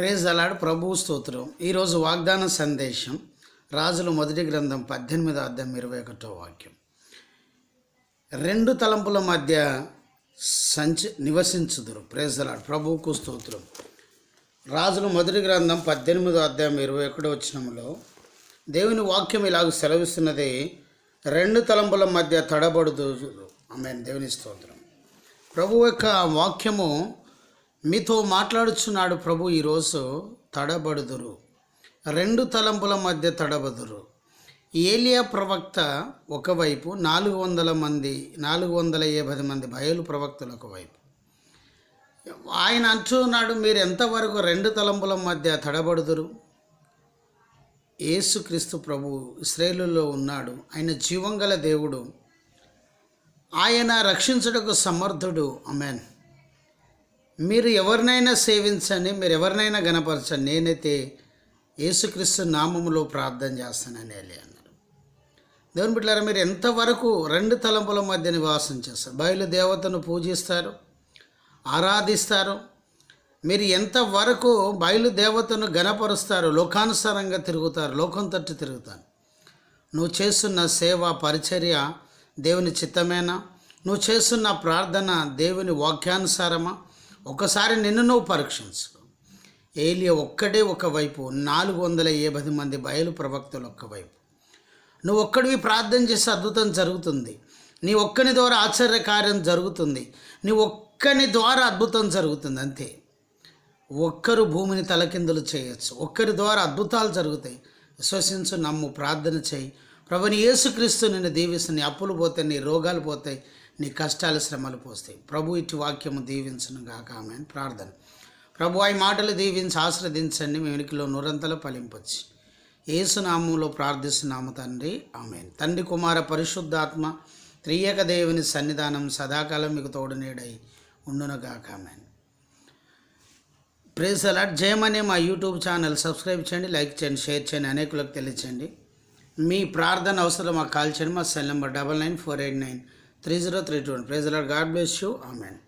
Praise అలాడు ప్రభు స్తోత్రం ఈరోజు వాగ్దాన సందేశం రాజుల మొదటి గ్రంథం పద్దెనిమిదో అర్థం ఇరవై ఒకటో వాక్యం రెండు తలంపుల మధ్య సంచి నివసించుదురు ప్రేజ్ అలాడు ప్రభువుకు స్తోత్రం రాజుల మొదటి గ్రంథం పద్దెనిమిదో అధ్యాయం ఇరవై ఒకటో వచ్చినంలో దేవుని వాక్యం ఇలాగ సెలవిస్తున్నది రెండు తలంపుల మధ్య తడబడుదు ఆమె దేవుని స్తోత్రం ప్రభు యొక్క వాక్యము మీతో మాట్లాడుచున్నాడు ప్రభు ఈరోజు తడబడుదురు రెండు తలంపుల మధ్య తడబదురు ఏలియా ప్రవక్త ఒకవైపు నాలుగు వందల మంది నాలుగు వందల యాభై మంది బయలు ప్రవక్తలు ఒకవైపు ఆయన అంటున్నాడు మీరు ఎంతవరకు రెండు తలంపుల మధ్య తడబడుదురు ఏసుక్రీస్తు ప్రభు ఇస్రేలులో ఉన్నాడు ఆయన జీవంగల దేవుడు ఆయన రక్షించుటకు సమర్థుడు అమెన్ మీరు ఎవరినైనా సేవించండి మీరు ఎవరినైనా గనపరచండి నేనైతే యేసుక్రీస్తు నామములో ప్రార్థన చేస్తానని వెళ్ళి అన్నారు దేవుని బిడ్డారా మీరు ఎంతవరకు రెండు తలంపుల మధ్య నివాసం చేస్తారు బయలు దేవతను పూజిస్తారు ఆరాధిస్తారు మీరు ఎంతవరకు బయలుదేవతను గనపరుస్తారు లోకానుసారంగా తిరుగుతారు లోకం తట్టు తిరుగుతారు నువ్వు చేస్తున్న సేవ పరిచర్య దేవుని చిత్తమేనా నువ్వు చేస్తున్న ప్రార్థన దేవుని వాక్యానుసారమా ఒకసారి నిన్ను నువ్వు పరీక్షించు ఏలియా ఒక్కడే ఒకవైపు నాలుగు వందల ఏభై మంది బయలు ప్రవక్తలు ఒక్కవైపు నువ్వు ఒక్కడివి ప్రార్థన చేస్తే అద్భుతం జరుగుతుంది నీ ఒక్కని ద్వారా ఆశ్చర్యకార్యం జరుగుతుంది నీ ఒక్కని ద్వారా అద్భుతం జరుగుతుంది అంతే ఒక్కరు భూమిని తలకిందులు చేయొచ్చు ఒక్కరి ద్వారా అద్భుతాలు జరుగుతాయి విశ్వసించు నమ్ము ప్రార్థన చేయి ప్రభుని యేసుక్రీస్తు నిన్ను దీవిస్తు నీ అప్పులు పోతాయి నీ రోగాలు పోతాయి నీ కష్టాలు శ్రమలు పోస్తాయి ప్రభు ఇటు వాక్యము దీవించను గాక ఆమె ప్రార్థన ప్రభు ఆ మాటలు దీవించి ఆశ్రదించండి మీ వెనుకలో నూరంతలో ఫలింపచ్చు ఏసునామంలో ప్రార్థిస్తున్నాము తండ్రి ఆమె తండ్రి కుమార పరిశుద్ధాత్మ త్రియక దేవుని సన్నిధానం సదాకాలం మీకు తోడునేడై ఉండునుగాక ఆమె ప్రేస్ అలాట్ జయమనే మా యూట్యూబ్ ఛానల్ సబ్స్క్రైబ్ చేయండి లైక్ చేయండి షేర్ చేయండి అనేకులకు తెలియచేయండి మీ ప్రార్థన అవసరం మాకు కాల్ చేయండి మా cell number double nine four eight nine 30321. Praise the Lord. God bless you. Amen.